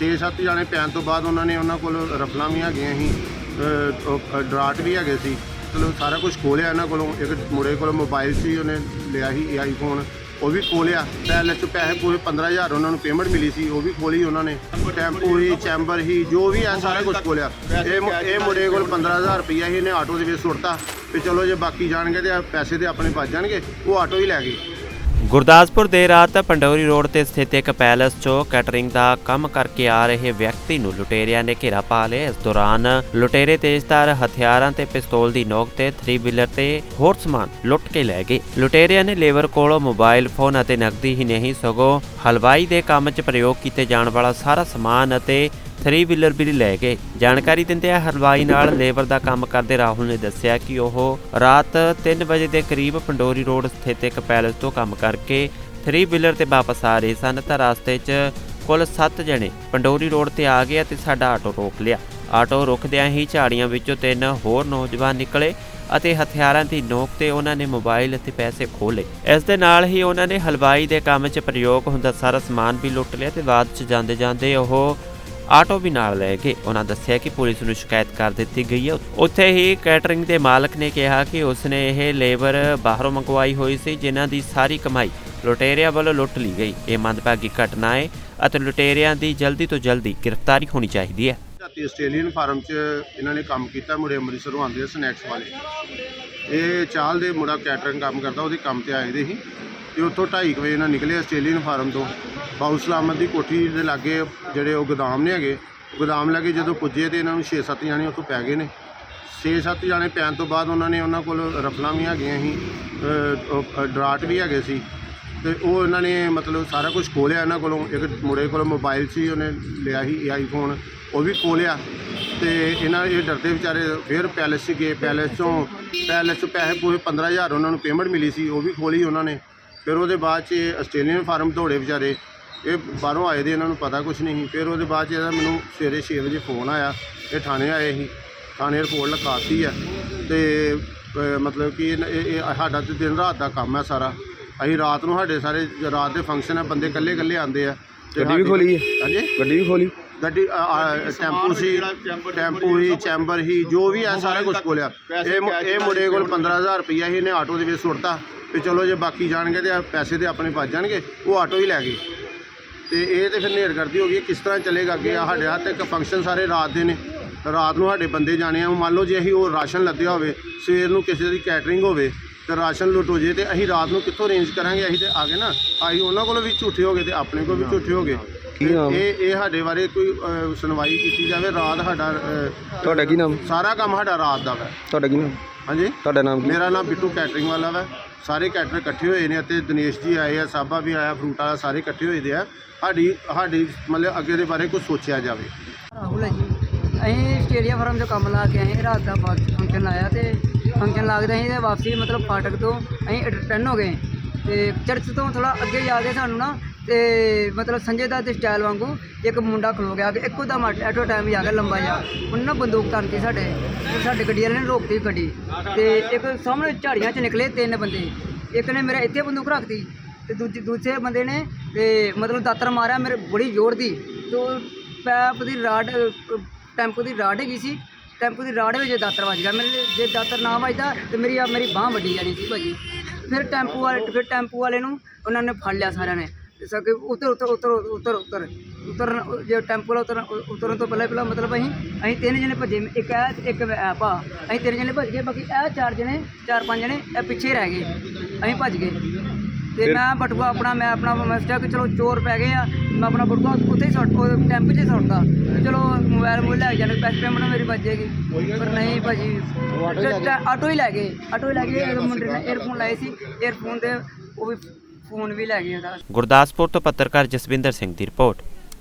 6-7 ਜਾਣੇ ਪੈਣ ਤੋਂ ਬਾਅਦ ਉਹਨਾਂ ਨੇ ਉਹਨਾਂ ਕੋਲ ਰਫਲਾਂ ਵੀ ਹੈਗੀਆਂ ਸੀ ਅਹ, ਉਹ, ਡਰਾਟ ਵੀ ਹੈਗੇ ਸੀ। ਚਲੋ ਸਾਰਾ ਕੁਝ ਖੋਲਿਆ ਇਹਨਾਂ ਕੋਲੋਂ। ਇੱਕ ਮੁੰਡੇ ਕੋਲ ਮੋਬਾਈਲ ਸੀ ਉਹਨੇ ਲਿਆ ਸੀ ਆਈਫੋਨ ਉਹ ਵੀ ਖੋਲਿਆ ਪੈਲੇ ਚ ਪੈਸੇ ਪੂਰੇ 15000 ਉਹਨਾਂ ਨੂੰ ਪੇਮੈਂਟ ਮਿਲੀ ਸੀ ਉਹ ਵੀ ਖੋਲੀ ਉਹਨਾਂ ਨੇ। ਟੈਂਪੂ ਹੀ ਚੈਂਬਰ ਹੀ ਜੋ ਵੀ ਹੈ ਸਾਰਾ ਕੁਝ ਖੋਲਿਆ ਇਹ ਮੁ- ਇਹ ਮੁੰਡੇ ਕੋਲ 15000 ਰੁਪਈਆ ਸੀ ਇਹਨੇ ਆਟੋ ਦੇ ਵਿੱਚ ਸੁੱਟਤਾ। ਵੀ ਚਲੋ ਜੇ ਬਾਕੀ ਜਾਣਗੇ ਤੇ ਪੈਸੇ ਤੇ ਆਪਣੇ ਬਚ ਜਾਣਗੇ ਉਹ ਆਟੋ ਹੀ ਲੈ ਗਏ। ਗੁਰਦਾਸਪੁਰ ਦੇ ਰਾਤ ਪੰਡੋਰੀ ਰੋਡ ਤੇ ਸਥਿਤ ਇੱਕ ਪੈਲਸ 'ਚੋਂ ਕੈਟਰਿੰਗ ਦਾ ਕੰਮ ਕਰਕੇ ਆ ਰਹੇ ਵਿਅਕਤੀ ਨੂੰ ਲੁਟੇਰਿਆਂ ਨੇ ਘੇਰਾ ਪਾ ਲਿਆ। ਇਸ ਦੌਰਾਨ ਲੁਟੇਰੇ ਤੇਜ਼ਧਾਰ ਹਥਿਆਰਾਂ ਤੇ ਪਿਸਤੌਲ ਦੀ ਨੋਕ ਤੇ 3 ਵੀਲਰ ਤੇ ਹੋਰ ਸਮਾਨ ਲੁੱਟ ਕੇ ਲੈ ਗਏ। ਲੁਟੇਰਿਆਂ ਨੇ ਲੇਬਰ ਕੋਲੋਂ ਮੋਬਾਈਲ ਫੋਨ ਅਤੇ ਨਕਦੀ ਹੀ ਨਹੀਂ, ਸਗੋਂ ਹਲਵਾਈ ਦੇ ਕੰਮ 'ਚ ਪ੍ਰਯੋਗ ਕੀਤੇ ਜਾਣ ਵਾਲਾ ਸਾਰਾ ਸਮਾਨ ਅਤੇ 3 ਵੀਲਰ ਵੀ ਲੈ ਗਏ। ਜਾਣਕਾਰੀ ਦਿੰਦਿਆਂ ਹਲਵਾਈ ਨਾਲ ਲੇਬਰ ਦਾ ਕੰਮ ਕਰਦੇ ਰਾਹੁਲ ਨੇ ਦੱਸਿਆ ਕਿ ਉਹ ਰਾਤ 3 ਵਜੇ ਦੇ ਕਰੀਬ ਪੰਡੋਰੀ ਰੋਡ ਸਥਿਤ ਇੱਕ ਪੈਲਸ ਤੋਂ ਕੰਮ ਕਰਕੇ 3 ਵੀਲਰ ਤੇ ਵਾਪਸ ਆ ਰਹੇ ਸਨ ਤਾਂ ਰਸਤੇ 'ਚ ਕੁੱਲ 7 ਜਣੇ ਪੰਡੋਰੀ ਰੋਡ ਤੇ ਆ ਗਏ ਅਤੇ ਸਾਡਾ ਆਟੋ ਰੋਕ ਲਿਆ। ਆਟੋ ਰੁਕਦਿਆਂ ਹੀ ਝਾੜੀਆਂ ਵਿੱਚੋਂ ਤਿੰਨ ਹੋਰ ਨੌਜਵਾਨ ਨਿਕਲੇ ਅਤੇ ਹਥਿਆਰਾਂ ਦੀ ਨੋਕ ਤੇ ਉਹਨਾਂ ਨੇ ਮੋਬਾਈਲ ਅਤੇ ਪੈਸੇ ਖੋਹ ਇਸ ਦੇ ਨਾਲ ਹੀ ਉਹਨਾਂ ਨੇ ਹਲਵਾਈ ਦੇ ਕੰਮ 'ਚ ਪ੍ਰਯੋਗ ਹੁੰਦਾ ਸਾਰਾ ਸਮਾਨ ਵੀ ਲੁੱਟ ਲਿਆ ਤੇ ਬਾਅਦ 'ਚ ਜਾਂਦੇ ਜਾਂਦੇ ਉਹ ਆਟੋ ਵੀ ਨਾਲ ਲੈ ਗਏ। ਉਹਨਾਂ ਦੱਸਿਆ ਕਿ ਪੁਲਿਸ ਨੂੰ ਸ਼ਿਕਾਇਤ ਕਰ ਦਿੱਤੀ ਗਈ ਹੈ। ਉੱਥੇ ਹੀ ਕੈਟਰਿੰਗ ਦੇ ਮਾਲਕ ਨੇ ਕਿਹਾ ਕਿ ਉਸਨੇ ਇਹ ਲੇਬਰ ਬਾਹਰੋਂ ਮੰਗਵਾਈ ਹੋਈ ਸੀ, ਜਿਨ੍ਹਾਂ ਦੀ ਸਾਰੀ ਕਮਾਈ ਲੁਟੇਰਿਆਂ ਵੱਲੋਂ ਲੁੱਟ ਲਈ ਗਈ। ਇਹ ਮੰਦਭਾਗੀ ਘਟਨਾ ਹੈ ਅਤੇ ਲੁਟੇਰਿਆਂ ਦੀ ਜਲਦੀ ਤੋਂ ਜਲਦੀ ਗ੍ਰਿਫਤਾਰੀ ਹੋਣੀ ਚਾਹੀਦੀ ਹੈ। ਜਾਤੀ ਆਸਟ੍ਰੇਲੀਅਨ ਫਾਰਮ 'ਚ ਇਹਨਾਂ ਨੇ ਕੰਮ ਕੀਤਾ, ਮੁੰਡੇ ਅੰਮ੍ਰਿਤਸਰੋਂ ਆਉਂਦੇ ਆ ਸਨੈਕਸ ਵਾਲੇ। ਇਹ ਚਾਲ ਦੇ ਮੁੰਡਾ ਕੈਟਰਿੰਗ ਕੰਮ ਕਰਦਾ, ਉਹਦੇ ਕੰਮ ਤੇ ਆਏ ਦੇ ਸੀ। ਤੇ ਉੱਥੋਂ 2:30 ਵਜੇ ਨਾਲ ਨਿਕਲੇ ਆਸਟ੍ਰੇਲੀਅਨ ਫਾਰਮ ਤੋਂ। ਬਾਉ ਸਲਾਮਤ ਦੀ ਕੋਠੀ ਦੇ ਲਾਗੇ ਜਿਹੜੇ ਉਹ ਗੋਦਾਮ ਨੇ ਹੈਗੇ, ਗੋਦਾਮ ਲਾਗੇ ਜਦੋਂ ਪੁੱਜੇ ਤੇ ਇਹਨਾਂ ਨੂੰ 6-7 ਜਾਣੇ ਉੱਥੋਂ ਪੈ ਗਏ ਨੇ। 6-7 ਜਾਣੇ ਪੈਣ ਤੋਂ ਬਾਅਦ ਉਹਨਾਂ ਨੇ ਉਹਨਾਂ ਕੋਲ ਰਫਲਾਂ ਵੀ ਹੈਗੀਆਂ ਸੀ ਡਰਾਟ ਵੀ ਹੈਗੇ ਸੀ। ਤੇ ਉਹ ਇਹਨਾਂ ਨੇ ਮਤਲਬ ਸਾਰਾ ਕੁਝ ਖੋਲਿਆ ਇਹਨਾਂ ਕੋਲੋਂ। ਇੱਕ ਮੁੰਡੇ ਕੋਲੋਂ ਮੋਬਾਈਲ ਸੀ, ਉਹਨੇ ਲਿਆ ਸੀ ਆਈਫੋਨ ਉਹ ਵੀ ਖੋਲਿਆ। ਤੇ ਇਹਨਾਂ ਇਹ ਡਰਦੇ ਵਿਚਾਰੇ ਫਿਰ ਪੈਲੇਸ 'ਚ ਗਏ, ਪੈਲੇਸ ਚੋਂ, ਪੈਲੇਸ 'ਚ ਪੈਸੇ ਪੂਰੇ 15000 ਉਹਨਾਂ ਨੂੰ ਪੇਮੈਂਟ ਮਿਲੀ ਸੀ, ਉਹ ਵੀ ਖੋਲੀ ਉਹਨਾਂ ਨੇ। ਫਿਰ ਉਹਦੇ ਬਾਅਦ 'ਚ ਇਹ ਆਸਟ੍ਰੇਲੀਅਨ ਫਾਰਮ ਦੌੜੇ ਵਿਚਾਰੇ ਇਹ ਬਾਹਰੋਂ ਆਏ ਦੇ ਇਹਨਾਂ ਨੂੰ ਪਤਾ ਕੁਝ ਨਹੀਂ ਫਿਰ ਉਹਦੇ ਬਾਅਦ 'ਚ ਇਹਦਾ ਮੈਨੂੰ ਸਵੇਰੇ 6 ਵਜੇ ਫੋਨ ਆਇਆ ਇਹ ਥਾਣੇ ਆਏ ਸੀ ਥਾਣੇ ਰਿਪੋਰਟ ਲਿਖਾਤੀ ਆ। ਤੇ ਮਤਲਬ ਕਿ ਇਹ ਸਾਡਾ ਤੇ ਦਿਨ ਰਾਤ ਦਾ ਕੰਮ ਹੈ ਸਾਰਾ। ਅਸੀਂ ਰਾਤ ਨੂੰ ਸਾਡੇ ਸਾਰੇ ਰਾਤ ਦੇ ਫੰਕਸ਼ਨ ਆ ਬੰਦੇ ਇਕੱਲੇ ਇਕੱਲੇ ਆਉਂਦੇ ਆ। ਗੱਡੀ ਵੀ ਖੋਲੀ? ਹੈ? ਹਾਂਜੀ? ਗੱਡੀ ਵੀ ਖੋਲੀ? ਗੱਡੀ ਟੈਂਪੂ ਸੀ ਟੈਂਪੂ ਹੀ ਚੈਂਬਰ ਹੀ ਜੋ ਵੀ ਹੈ ਸਾਰਾ ਕੁਝ ਖੋਲਿਆ। ਇਹ ਇਹ ਮੁੰਡੇ ਕੋਲ 15000 ਰੁਪਈਆ ਸੀ ਇਹਨੇ ਆਟੋ ਦੇ ਵਿੱਚ ਸੁੱਟਤਾ। ਤੇ ਚਲੋ ਜੇ ਬਾਕੀ ਜਾਣਗੇ ਤੇ ਪੈਸੇ ਤੇ ਆਪਣੇ ਬਚ ਜਾਣਗੇ ਉਹ ਆਟੋ ਹੀ ਲੈ ਗਏ। ਤੇ ਇਹ ਤੇ ਫਿਰ ਨੇੜ ਕਰਦੀ ਹੋ ਗਈ ਕਿਸ ਤਰ੍ਹਾਂ ਚੱਲੇਗਾ ਅੱਗੇ? ਸਾਡੇ ਹੱਥ ਇੱਕ ਫੰਕਸ਼ਨ ਸਾਰੇ ਰਾਤ ਦੇ ਨੇ। ਰਾਤ ਨੂੰ ਸਾਡੇ ਬੰਦੇ ਜਾਣੇ ਆ ਮੰਨ ਲਓ ਜੇ ਅਸੀਂ ਉਹ ਰਾਸ਼ਨ ਲੱਦਿਆ ਹੋਵੇ ਸਵੇਰ ਨੂੰ ਕਿਸੇ ਦੀ ਕੈਟਰਿੰਗ ਹੋਵੇ ਤੇ ਰਾਸ਼ਨ ਲੁੱਟ ਹੋ ਜੇ ਤੇ ਅਸੀਂ ਰਾਤ ਨੂੰ ਕਿੱਥੋਂ ਅਰੇਂਜ ਕਰਾਂਗੇ? ਅਸੀਂ ਤੇ ਆ ਗਏ ਨਾ ਅਸੀਂ ਉਹਨਾਂ ਕੋਲੋਂ ਵੀ ਝੂਠੇ ਹੋ ਗਏ ਤੇ ਆਪਣੇ ਕੋਲ ਵੀ ਝੂਠੇ ਹੋ ਗਏ। ਕੀ ਤੇ ਨਾਮ? ਇਹ ਇਹ ਸਾਡੇ ਬਾਰੇ ਕੋਈ ਸੁਣਵਾਈ ਕੀਤੀ ਜਾਵੇ ਰਾਤ ਸਾਡਾ ਤੁਹਾਡਾ ਕੀ ਨਾਮ? ਸਾਰਾ ਕੰਮ ਸਾਡਾ ਰਾਤ ਦਾ ਵਾ। ਤੁਹਾਡਾ ਕੀ ਨਾਮ? ਹਾਂਜੀ? ਤੁਹਾਡਾ ਨਾਮ ਕੀ? ਮੇਰਾ ਨਾਮ ਬਿੱਟੂ ਕੈਟਰਿੰਗ ਵਾਲਾ ਵਾ। ਸਾਰੇ ਕੈਟਰ ਇਕੱਠੇ ਹੋਏ ਨੇ ਅਤੇ ਦਿਨੇਸ਼ ਜੀ ਆਏ ਆ, ਸਾਬਾ ਵੀ ਆਇਆ, ਫਰੂਟ ਵਾਲਾ ਸਾਰੇ ਇਕੱਠੇ ਹੋਏ ਦੇ ਆ। ਸਾਡੀ ਸਾਡੀ ਮਤਲਬ ਅੱਗੇ ਦੇ ਬਾਰੇ ਕੁਝ ਸੋਚਿਆ ਜਾਵੇ। ਰਾਹੁਲ ਹੈ ਜੀ। ਅਸੀਂ ਆਸਟ੍ਰੇਲੀਆ ਫਾਰਮ 'ਚ ਕੰਮ ਲਾ ਕੇ ਆਏ, ਰਾਤ ਦਾ ਫੰਕਸ਼ਨ ਲਾਇਆ ਤੇ ਫੰਕਸ਼ਨ ਲੱਗਦੇ ਅਸੀਂ ਤੇ ਵਾਪਸੀ ਮਤਲਬ ਫਾਟਕ ਤੋਂ ਅਸੀਂ ਰਿਟਰਨ ਹੋ ਗਏ। ਤੇ ਚਰਚ ਤੋਂ ਥੋੜਾ ਅੱਗੇ ਜਾ ਕੇ ਸਾਨੂੰ ਨਾ ਤੇ ਮਤਲਬ ਸੰਜੇ ਦਾ ਤੇ ਸਟਾਈਲ ਵਾਂਗੂ ਇੱਕ ਮੁੰਡਾ ਖਲੋ ਗਿਆ ਕਿ ਇੱਕੋ ਦਮ ਐਟੋ ਟਾਈਮ ਜਾ ਕੇ ਲੰਬਾ ਜਾ। ਉਹਨੇ ਨਾ ਬੰਦੂਕ ਤਾਨਤੀ ਸਾਡੇ, ਤੇ ਸਾਡੇ ਗੱਡੀ ਵਾਲੇ ਨੇ ਰੋਕਤੀ ਗੱਡੀ। ਤੇ ਇੱਕ ਸਾਹਮਣੇ ਝਾੜੀਆਂ 'ਚ ਨਿਕਲੇ ਤਿੰਨ ਬੰਦੇ। ਇੱਕ ਨੇ ਮੇਰਾ ਇੱਥੇ ਬੰਦੂਕ ਰੱਖਤੀ ਤੇ ਦੂਜੇ ਦੂਜੇ ਬੰਦੇ ਨੇ, ਤੇ ਮਤਲਬ ਦਾਤਰ ਮਾਰਿਆ, ਮੇਰੇ ਬੜੀ ਜ਼ੋਰ ਦੀ। ਤੇ ਪੈਪ ਦੀ ਰਾਡ, ਟੈਂਪੂ ਦੀ ਰਾਡ ਹੈਗੀ ਸੀ। ਟੈਂਪੂ ਦੀ ਰਾਡ ਵਿੱਚ ਦਾਤਰ ਵੱਜ ਗਿਆ। ਮੇਰੇ ਜੇ ਦਾਤਰ ਨਾ ਵੱਜਦਾ ਤੇ ਮੇਰੀ ਆ, ਮੇਰੀ ਬਾਹ ਵੱਡੀ ਜਾਣੀ ਸੀ ਭਾਜੀ। ਫਿਰ ਟੈਂਪੂ ਵਾਲੇ, ਫਿਰ ਟੈਂਪੂ ਵਾਲੇ ਨੂੰ ਉਹਨਾਂ ਨੇ ਫੜ ਲਿਆ ਸਾਰਿਆਂ ਨੇ। ਤੇ ਸਕੇ ਉਤਰ ਉਤਰ ਉਤਰ ਉਤਰ ਉਤਰ। ਉਤਰਨ ਜੇ ਟੈਂਪੂ ਵਾਲਾ ਉਤਰਨ ਉਤਰਨ ਤੋਂ ਪਹਿਲਾਂ ਪਹਿਲਾਂ ਮਤਲਬ ਅਸੀਂ ਅਸੀਂ ਤਿੰਨ ਜਣੇ ਭੱਜੇ, ਇੱਕ ਐ ਇੱਕ ਐ ਭਾ। ਅਸੀਂ ਤਿੰਨ ਜਣੇ ਭੱਜ ਗਏ, ਬਾਕੀ ਇਹ ਚਾਰ ਜਣੇ, ਚਾਰ ਪੰਜ ਜਣੇ ਇਹ ਪਿੱਛੇ ਰਹਿ ਗਏ। ਅਸੀਂ ਭੱਜ ਗਏ। ਤੇ ਮੈਂ ਬਟੂਆ ਆਪਣਾ ਮੈਂ ਆਪਣਾ ਮੈਂ ਸੋਚਿਆ ਕਿ ਚਲੋ ਚੋਰ ਪੈ ਗਏ ਆ ਮੈਂ ਆਪਣਾ ਬਟੂਆ ਉੱਥੇ ਹੀ ਸੁੱਟ ਉਹ ਟੈਂਪੂ 'ਚ ਹੀ ਸੁੱਟਦਾ ਚਲੋ ਮੋਬਾਈਲ ਮੋਬਾਈਲ ਲੈ ਜਾਣੇ ਪੈਸੇ ਪੇਮੈਂਟ ਮੇਰੀ ਬਚ ਜਾਏਗੀ ਪਰ ਨਹੀਂ ਭਾਜੀ ਆਟੋ ਹੀ ਲੈ ਗਏ ਆਟੋ ਹੀ ਲੈ ਗਏ ਇੱਕ ਮੁੰਡੇ ਨੇ 에ਅਰਫੋਨ ਲਾਏ ਸੀ 에ਅਰਫੋਨ ਦੇ ਉਹ ਵੀ ਫੋਨ ਵੀ ਲੈ ਗਏ ਉਹਦਾ। ਗੁਰਦਾਸਪੁਰ ਤੋਂ ਪੱਤਰਕਾਰ ਜਸਵਿੰਦਰ ਸਿੰਘ ਦੀ ਰਿਪੋਰਟ।